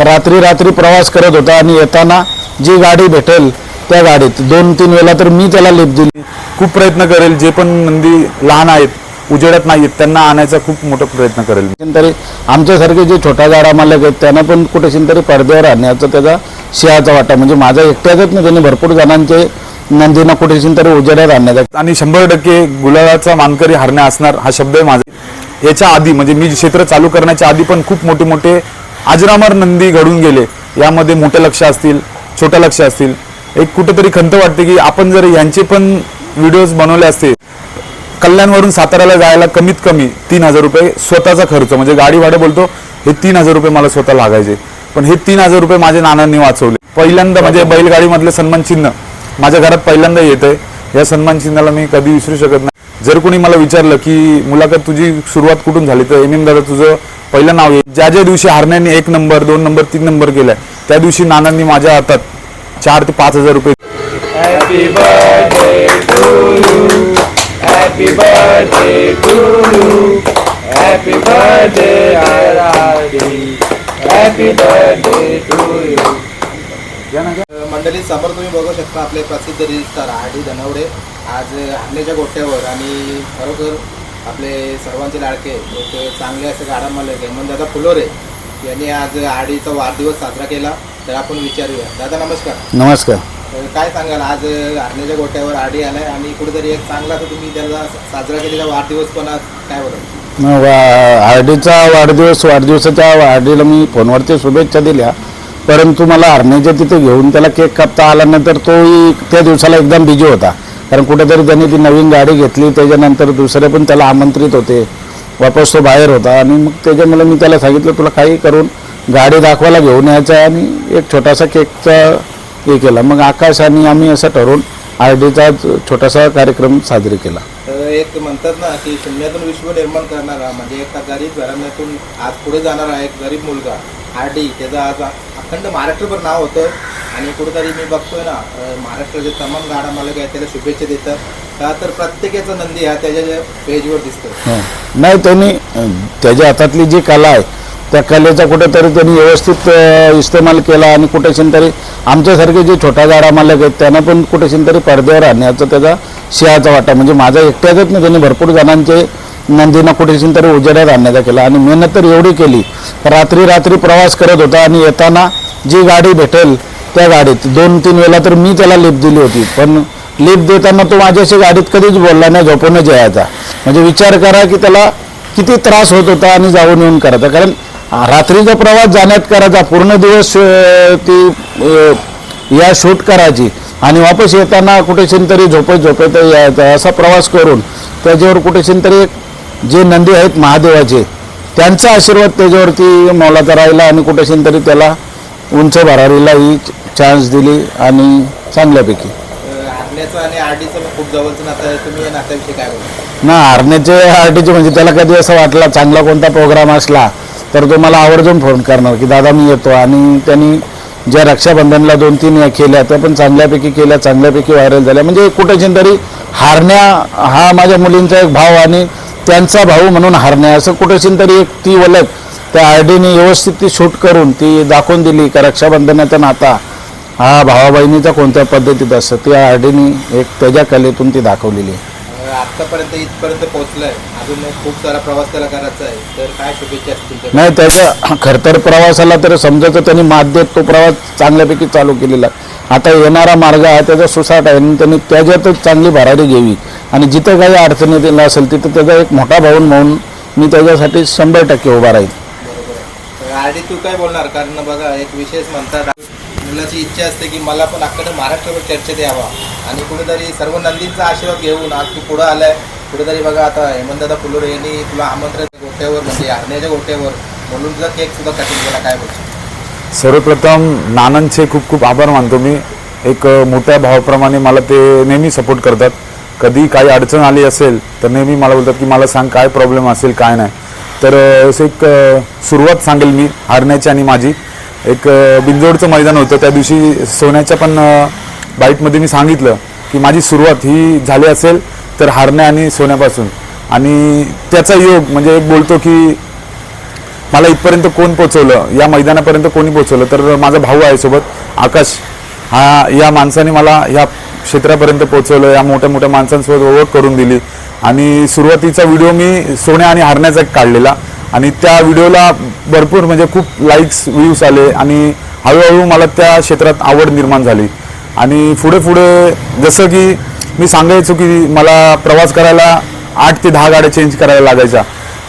रात्री रात्री प्रवास करत होता आणि येताना जी गाडी भेटेल त्या गाडीत दोन तीन वेळा तर मी त्याला लिफ्ट दिली खूप प्रयत्न करेल जे पण नंदी लहान आहेत उजेडत नाहीत त्यांना आणायचा खूप मोठा प्रयत्न करेल. तरी आमच्यासारखे जे छोटा गाडा मालक आहेत त्यांना पण कुठेशी तरी पडद्यावर आणण्याचा त्याचा सिंहाचा वाटा म्हणजे माझा एकट्याचाच नाही त्यांनी भरपूर जणांचे नंदीना कुठेशी तरी उजेडात आणण्याचा आणि शंभर टक्के गुलाबाचा मानकरी हरण्या असणार हा शब्द आहे माझा याच्या आधी म्हणजे मी क्षेत्र चालू करण्याच्या आधी पण खूप मोठे मोठे अजरामर नंदी घडून गेले. यामध्ये मोठे लक्ष असतील छोटं लक्ष असतील. एक कुठेतरी खंत वाटते की आपण जर यांचे पण व्हिडिओज बनवले असते कल्याणवरून साताऱ्याला जायला कमीत कमी तीन हजार रुपये स्वतःचा खर्च म्हणजे गाडी भाडं बोलतो हे तीन हजार रुपये मला स्वतः लागायचे. पण हे तीन हजार रुपये माझ्या नानांनी वाचवले. पहिल्यांदा म्हणजे बैलगाडीमधलं सन्मान चिन्ह माझ्या घरात पहिल्यांदा येत आहे या सन्मान चिन्हाला मी कधी विसरू शकत नाही. जर कोणी मला विचारलं की मुलाखत तुझी सुरुवात कुठून झाली? तर एम एम दादा तुझं पहिलं नाव आहे ज्या ज्या दिवशी हारण्याने एक नंबर दोन नंबर तीन नंबर केलाय त्या दिवशी नानांनी माझ्या हातात चार ते पाच हजार रुपये. मंडळी समोर तुम्ही बघू शकता आपले प्रसिद्ध reel star R D Dhanawade. आज हारण्याच्या गोट्यावर आणि खरोखर आपले सर्वांचे लाडके एक चांगले असे गाडा मालक हेमंतदादा फुलोरे यांनी आज आर डीचा वाढदिवस साजरा केला तर आपण विचारूया. दादा नमस्कार. नमस्कार. तर काय सांगाल आज हारण्याच्या गोट्यावर आर डी आलाय आणि कुठेतरी एक चांगला तर तुम्ही त्याला साजरा केलेला वाढदिवस पण आज काय बोलाल? आरडीचा वाढदिवस वाढदिवसाच्या आरडीला मी फोनवरती शुभेच्छा दिल्या. परंतु मला हरण्याच्या तिथे घेऊन त्याला केक कापता आला नाही तर तोही त्या दिवसाला एकदम बिजी होता. कारण कुठेतरी त्यांनी ती नवीन गाडी घेतली त्याच्यानंतर दुसरे पण त्याला आमंत्रित होते. वापस तो बाहेर होता. आणि मग त्याच्यामुळे मी त्याला सांगितलं तुला काही करून गाडी दाखवायला घेऊन यायचं आहे. आणि एक छोटासा केकचा हे केला. मग आकाश आणि आम्ही असं ठरवून आर डीचा छोटासा कार्यक्रम साजरी केला. तर एक म्हणतात ना की शून्यातून विश्व निर्माण करणारा म्हणजे एका गरीब घराण्यातून आज पुढे जाणारा एक गरीब मुलगा आर डी त्याचा आज अखंड महाराष्ट्रभर नाव होतं. आणि कुठेतरी मी बघतोय ना महाराष्ट्राचे तमाम गाडा मालक आहेत त्याला शुभेच्छा देतात. का तर प्रत्येकाचा नंदी हा त्याच्या पेजवर दिसतो नाही त्यांनी त्याच्या हातातली जी कला आहे त्या कलेचा कुठेतरी त्यांनी व्यवस्थित इस्तेमाल केला आणि कुठेशीन तरी आमच्यासारखे जे छोटा गाडा मालक आहेत त्यांना पण कुठेशीन तरी पडद्यावर आणण्याचा त्याचा सिंहाचा वाटा म्हणजे माझा एकट्याचाच नाही त्यांनी भरपूर जणांचे नंदीना कुठेशीन तरी उजेड्यात आणण्याचा केला. आणि मेहनत तर एवढी केली. रात्री रात्री प्रवास करत होता आणि येताना जी गाडी भेटेल त्या गाडीत. दोन तीन वेळा तर मी त्याला लिप दिली होती. पण लिप देताना तो माझ्याशी गाडीत कधीच बोलला नाही झोपूनच यायचा म्हणजे विचार करा की त्याला किती त्रास होत होता आणि जाऊन येऊन करायचा कारण रात्रीचा प्रवास जाण्यात करायचा पूर्ण दिवस ती या शूट करायची आणि वापस येताना कुठेशीन तरी झोपत झोपत यायचा. असा प्रवास करून त्याच्यावर कुठेशीन तरी एक जे नंदी आहेत महादेवाचे त्यांचा आशीर्वाद त्याच्यावरती मौलाचा राहिला आणि कुठेशीन तरी त्याला उंच भरारीला ही चान्स दिली आणि चांगल्यापैकी. हारण्याचं आणि आर डीचं पण खूप जवळचं नातं आहे. तुम्ही या नात्याविषयी काय बोलता ना हारण्याचे आरटीचे म्हणजे त्याला कधी असं वाटला चांगला कोणता प्रोग्राम असला तर तो मला आवर्जून फोन करणार की दादा मी येतो. आणि त्यांनी ज्या रक्षाबंधनला दोन तीन या केल्या त्या पण चांगल्यापैकी केल्या चांगल्यापैकी व्हायरल झाल्या. म्हणजे कुठेशी तरी हारण्या हा माझ्या मुलींचा एक भाव आणि त्यांचा भाऊ म्हणून हारण्या. असं कुठेशी तरी एक ती ओळख त्या आरडीने व्यवस्थित ती शूट करून ती दाखवून दिली का रक्षाबंधनाचा नाता. हा भावा बहिणीचा कोणत्या पद्धतीत असतं? ती आरडीने एक त्याच्या कलेतून ती दाखवलेली आहे. अं, आत्तापर्यंत इथपर्यंत पोहोचलाय. अजून खूप सारा प्रवास त्याला करायचा आहे. तर काय शुभेच्छा असतील नाही त्याच्या खरतर प्रवासाला तर समजायचं त्यांनी मात देत तो प्रवास चांगल्यापैकी चालू केलेला. आहे. आता येणारा मार्ग हा त्याचा सुसाट आहे. आणि त्यांनी त्याच्यातच चांगली भरारी घ्यावी. आणि जिथं काही अडचणी दिला असेल तिथं त्याचा एक मोठा भाऊन म्हणून मी त्याच्यासाठी शंभर टक्के उभा राहील. आरडी तू काय बोलणार? कारण बघा एक विशेष म्हणतात मुलाची इच्छा असते की मला पण अख्खं महाराष्ट्रभर चर्चेत यावा. आणि कुठेतरी सर्व नंदींचा आशीर्वाद घेऊन आज तू पुढं आलाय. कुठेतरी बघा आता हेमंतदादा फुलोरे यांनी तुला आमंत्रण गोट्यावर म्हणजे हरण्याच्या गोट्यावर म्हणून तुझा केक सुद्धा कटिंग केला. काय बोलतो सर्वप्रथम नानांचे खूप खूप आभार मानतो मी. एक मोठ्या भावाप्रमाणे मला ते नेहमी सपोर्ट करतात. कधी काही अडचण आली असेल तर नेहमी मला बोलतात की मला सांग काय प्रॉब्लेम असेल काय नाही. तर असं एक सुरुवात सांगेल मी हरण्याची आणि माझी. एक बिंजोडचं मैदान होतं. त्या दिवशी सोन्याच्या पण बाईटमध्ये मी सांगितलं की माझी सुरुवात ही झाली असेल तर हारण्या आणि सोन्यापासून. आणि त्याचा योग म्हणजे एक बोलतो की मला इथपर्यंत कोण पोचवलं? या मैदानापर्यंत कोणी पोचवलं? तर माझा भाऊ आहे सोबत आकाश. हा या माणसाने मला या क्षेत्रापर्यंत पोचवलं या मोठ्या मोठ्या माणसांसोबत ओळख करून दिली. आणि सुरुवातीचा व्हिडिओ मी सोन्या आणि हारण्याचा एक काढलेला. आणि त्या व्हिडिओला भरपूर म्हणजे खूप लाईक्स व्ह्यूज आले आणि हळूहळू मला त्या क्षेत्रात आवड निर्माण झाली. आणि पुढे पुढे जसं की मी सांगायचो की मला प्रवास करायला आठ ते दहा गाड्या चेंज करायला लागायच्या.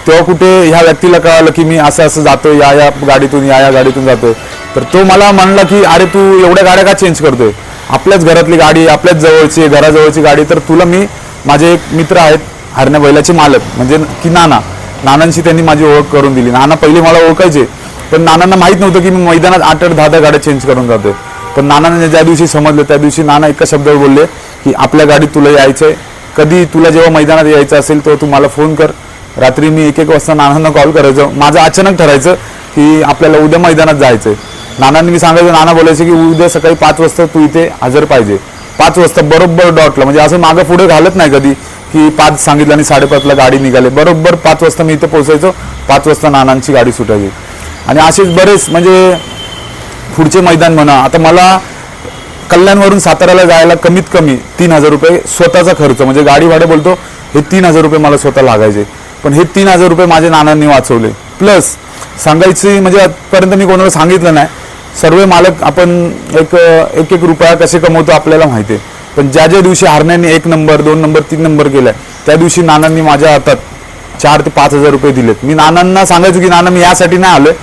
तेव्हा कुठे ह्या व्यक्तीला कळालं की मी असं असं जातो या या गाडीतून या या गाडीतून जातो तर तो मला म्हणला की अरे तू एवढ्या गाड्या का चेंज करतोय? आपल्याच घरातली गाडी आपल्याच जवळची घराजवळची गाडी. तर तुला मी माझे एक मित्र आहेत हरण्या बैलाचे मालक म्हणजे की नाना. नानांशी त्यांनी माझी ओळख करून दिली. नाना पहिले मला ओळखायचे पण नानांना माहीत नव्हतं की मी मैदानात आठ आठ दहा दहा गाड्या चेंज करून जातोय. पण नानांना ज्या दिवशी समजलं त्या दिवशी नाना एका शब्दावर बोलले की आपल्या गाडीत तुला यायचंय. कधी तुला जेव्हा मैदानात यायचं असेल तर तू मला फोन कर. रात्री मी एक एक वाजता नानांना कॉल करायचो. माझं अचानक ठरायचं की आपल्याला उद्या मैदानात जायचंय. नानांनी मी सांगायचं नाना बोलायचं की उद्या सकाळी पाच वाजता तू इथे हजर पाहिजे. पाच वाजता बरोबर डॉटला म्हणजे असं मागं पुढे घालत नाही कधी. की पाच सांगितलं आणि साडेपाचला गाडी निघाली. बरोबर पाच वाजता मी इथे पोचायचो पाच वाजता नानांची गाडी सुटायची आणि असेच बरेच म्हणजे पुढचे मैदान म्हणा आता मला कल्याणवरून साताऱ्याला जायला कमीत कमी तीन हजार रुपये स्वतःचा खर्च म्हणजे गाडी भाडे बोलतो हे तीन हजार रुपये मला स्वतः लागायचे. पण हे तीन हजार रुपये माझ्या नानांनी वाचवले. प्लस सांगायची म्हणजे आजपर्यंत मी कोणाला सांगितलं नाही. सर्व मालक आपण एक एक एक रुपया कसे कमवतो आपल्याला माहिती आहे. पण ज्या ज्या दिवशी हारण्याने एक नंबर दोन नंबर तीन नंबर केलाय त्या दिवशी नानांनी माझ्या हातात चार ते पाच हजार रुपये दिलेत. मी नानांना सांगायचो की नाना मी यासाठी नाही आलोय.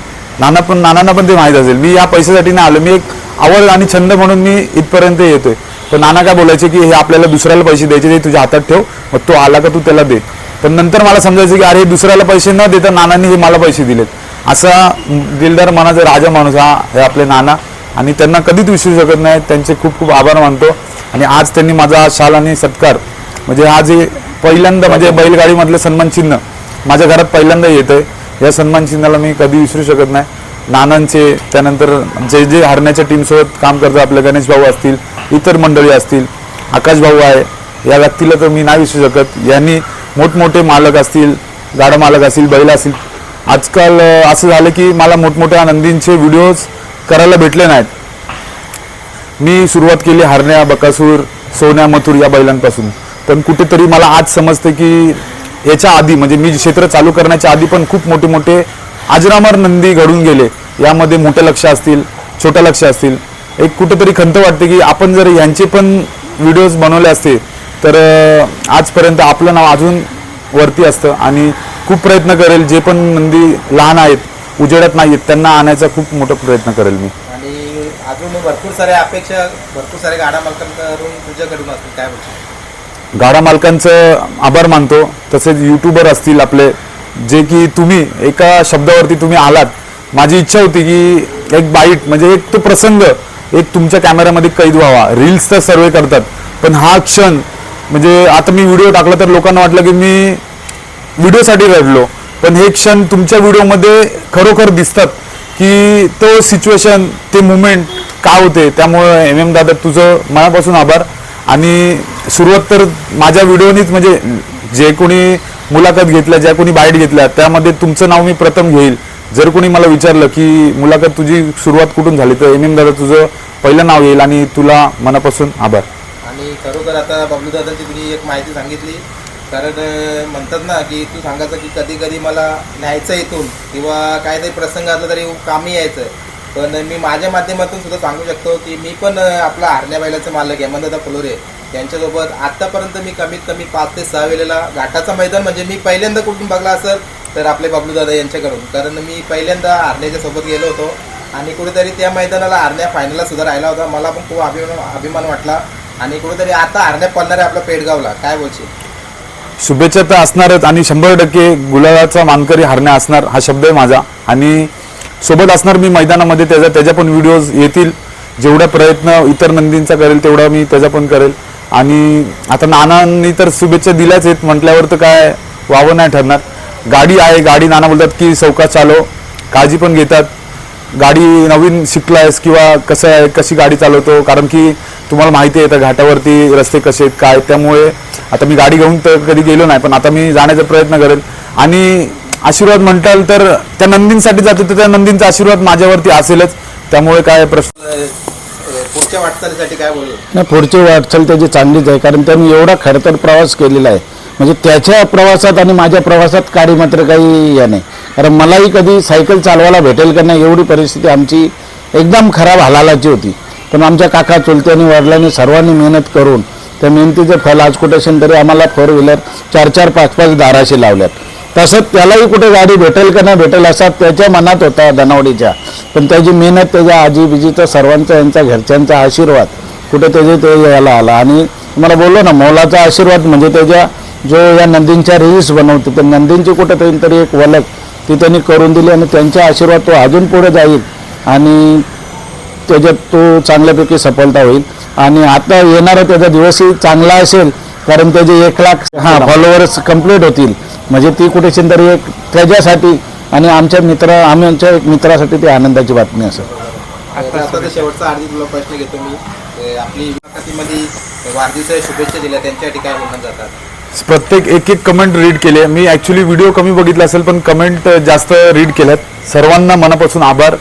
नाना पण नानांना पण ते माहीत असेल. मी या पैशासाठी नाही आलो मी एक आवड आणि छंद म्हणून मी इथपर्यंत येतोय. पण नाना काय बोलायचे की हे आपल्याला दुसऱ्याला पैसे द्यायचे ते तुझ्या हातात ठेव. मग तो आला का तू त्याला दे. पण नंतर मला समजायचं की अरे दुसऱ्याला पैसे न देता नानांनी हे मला पैसे दिलेत. असा दिलदार मनाचा राजा माणूस हा हे आपले नाना. आणि त्यांना कधीच विसरू शकत नाही. त्यांचे खूप खूप आभार मानतो. आणि आज त्यांनी माझा शाल आणि सत्कार म्हणजे आज हे पहिल्यांदा म्हणजे बैलगाडीमधलं सन्मान चिन्ह माझ्या घरात पहिल्यांदा येत आहे या सन्मान चिन्हाला मी कधी विसरू शकत नाही. नानांचे त्यानंतर जे जे हरण्याच्या टीमसोबत काम करतात आपले गणेश भाऊ असतील इतर मंडळी असतील आकाश भाऊ आहे या व्यक्तीला तर मी नाही विसरू शकत. यांनी मोठमोठे मालक असतील गाडा मालक असतील बैल असतील. आजकाल असं झालं की मला मोठमोठ्या नंदींचे व्हिडिओज करायला भेटले नाहीत. मी सुरुवात केली हरण्या बकासूर सोन्या मथुर या बैलांपासून. पण कुठेतरी मला आज समजते की याच्या आधी म्हणजे मी क्षेत्र चालू करण्याच्या आधी पण खूप मोठे मोठे आजरामर नंदी घडून गेले. यामध्ये मोठे लक्ष असतील छोट्या लक्ष असतील. एक कुठेतरी खंत वाटते की आपण जर यांचे पण व्हिडिओज बनवले असते तर आजपर्यंत आपलं नाव अजून वरती असतं. आणि खूप प्रयत्न करेल जे पण नंदी लहान आहेत उजेडत नाहीत त्यांना आणायचा खूप मोठा प्रयत्न करेल मी. अजून भरपूर साऱ्या अपेक्षा भरपूर साऱ्या गाडा मालकांकडून तुझ्याकडून असतील काय बोलशील? गाडा मालकांचं आभार मानतो. तसेच युट्यूबर असतील आपले जे की तुम्ही एका शब्दावरती तुम्ही आलात. माझी इच्छा होती की एक बाईट म्हणजे एक तो प्रसंग एक तुमच्या कॅमेऱ्यामध्ये कैद व्हावा. रील्स तर सर्वे करतात पण हा क्षण म्हणजे आता मी व्हिडिओ टाकला तर लोकांना वाटलं की मी व्हिडिओसाठी रडलो. पण हे क्षण तुमच्या व्हिडिओमध्ये खरोखर दिसतात की तो सिच्युएशन ते मुमेंट का होते? त्यामुळं एम एम दादा तुझं मनापासून आभार. आणि सुरुवात तर माझ्या व्हिडिओनीच म्हणजे जे कोणी मुलाखत घेतल्या ज्या कोणी बाईट घेतल्या त्यामध्ये तुमचं नाव मी प्रथम घेईल. जर कोणी मला विचारलं की मुलाखत तुझी सुरुवात कुठून झाली? तर एम एम दादा तुझं पहिलं नाव येईल आणि तुला मनापासून आभार. आणि खरोखर आता बबलू दादाची तुम्ही एक माहिती सांगितली. कारण म्हणतात ना की तू सांगायचं की कधी कधी मला न्यायचं इथून किंवा काहीतरी प्रसंग असला तरी कामी यायचं. पण मी माझ्या माध्यमातून सुद्धा सांगू शकतो की मी पण आपला हरण्या बैलाचा मालक हेमंतदा फुलोरे. यांच्यासोबत आतापर्यंत मी कमीत कमी पाच ते सहा वेळेला घाटाचं मैदान म्हणजे मी पहिल्यांदा कुठून बघला असेल तर आपले बबलू दादा यांच्याकडून. कारण मी पहिल्यांदा हरण्याच्या सोबत गेलो होतो आणि कुठेतरी त्या मैदानाला आरण्या फायनलला सुद्धा राहिला होता. मला पण खूप अभिमान अभिमान वाटला. आणि कुठेतरी आता आरण्या पडणार आहे आपल्या पेडगावला. काय बोलशील? शुभेच्छा तर असणारच आणि शंभर टक्के गुलाबाचा मानकरी हरण्या असणार हा शब्द आहे माझा. आणि सोबत असणार मी मैदानामध्ये त्याचा त्याच्या पण व्हिडिओज येतील. जेवढा प्रयत्न इतर नंदींचा करेल तेवढा मी त्याचा पण करेल. आणि आता नानांनी तर शुभेच्छा दिल्याच आहेत म्हटल्यावर तर काय वावं नाही ठरणार. गाडी आहे गाडी नाना बोलतात की चौकात चालव काळजी पण घेतात. गाडी नवीन शिकला आहेस किंवा कसं आहे कशी गाडी चालवतो? कारण की तुम्हाला माहिती आहे तर घाटावरती रस्ते कसे आहेत काय त्यामुळे आता मी गाडी घेऊन तर कधी गेलो नाही पण आता मी जाण्याचा प्रयत्न करेल. आणि आशीर्वाद म्हणताल तर त्या नंदींसाठी जातो तर त्या नंदींचा आशीर्वाद माझ्यावरती असेलच. त्यामुळे काय प्रश्न? पुढच्या वाटचालीसाठी काय बोलू? नाही पुढची वाटचाल त्याची चांगलीच आहे कारण त्यांनी एवढा खडतर प्रवास केलेला आहे. म्हणजे त्याच्या प्रवासात आणि माझ्या प्रवासात काडी मात्र काही या नाही. कारण मलाही कधी सायकल चालवायला भेटेल का नाही एवढी परिस्थिती आमची एकदम खराब हालालाची होती. पण आमच्या काका चुलत्यांनी वडिलांनी सर्वांनी मेहनत करून त्या मेहनतीचं फल आज कुठे तरी आम्हाला फोर व्हीलर चार चार पाच पाच दाराशी लावल्यात. तसंच त्यालाही कुठे गाडी भेटेल का नाही भेटेल असा त्याच्या मनात होता धनावडीच्या. पण त्याची मेहनत त्याच्या आजी बिजीचा सर्वांचा यांचा घरच्यांचा आशीर्वाद कुठे त्याचे ते यायला आला. आणि तुम्हाला बोललो ना मौलाचा आशीर्वाद म्हणजे त्याच्या जो या नंदींच्या रील्स बनवतो तर नंदींची कुठं तरी एक वलक ती त्यांनी करून दिली आणि त्यांचा आशीर्वाद तो अजून पुढे जाईल आणि त्याच्यात तो चांगल्यापैकी सफलता होईल. आणि आता येणारा त्याचा दिवसही चांगला असेल कारण त्याचे एक लाख हा फॉलोअर्स कंप्लीट होतील. म्हणजे ती कुठे तरी एक त्याच्यासाठी आणि आमच्या मित्र आमच्या एक मित्रासाठी ती आनंदाची बातमी असेल शेवटचा अर्धी तुला प्रश्न घेतो मी. आपली मुलाखतीमध्ये वाढदिवसाच्या शुभेच्छा दिल्या त्यांच्यासाठी काय बोलणं जातात. प्रत्येक एक एक कमेंट रीड केले. मी ॲक्च्युली व्हिडिओ कमी बघितला असेल पण कमेंट जास्त रीड केल्यात. सर्वांना मनापासून आभार.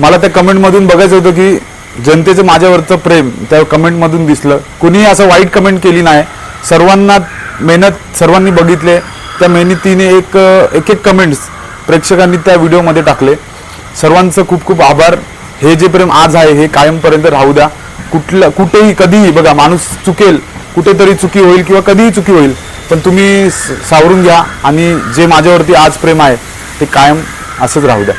मला त्या कमेंटमधून बघायचं होतं की जनतेचं माझ्यावरचं प्रेम त्या कमेंटमधून दिसलं. कुणीही असं वाईट कमेंट केली नाही. सर्वांना मेहनत सर्वांनी बघितले. त्या मेहनतीने एक एक एक कमेंट्स प्रेक्षकांनी त्या व्हिडिओमध्ये टाकले. सर्वांचं खूप खूप आभार. हे जे प्रेम आज आहे हे कायमपर्यंत राहू द्या. कुठलं कुठेही कधीही बघा माणूस चुकेल. कुठेतरी चुकी होईल किंवा कधीही चुकी होईल. पण तुम्ही स- सावरून घ्या आणि जे माझ्यावरती आज प्रेम आहे ते कायम असंच राहू द्या.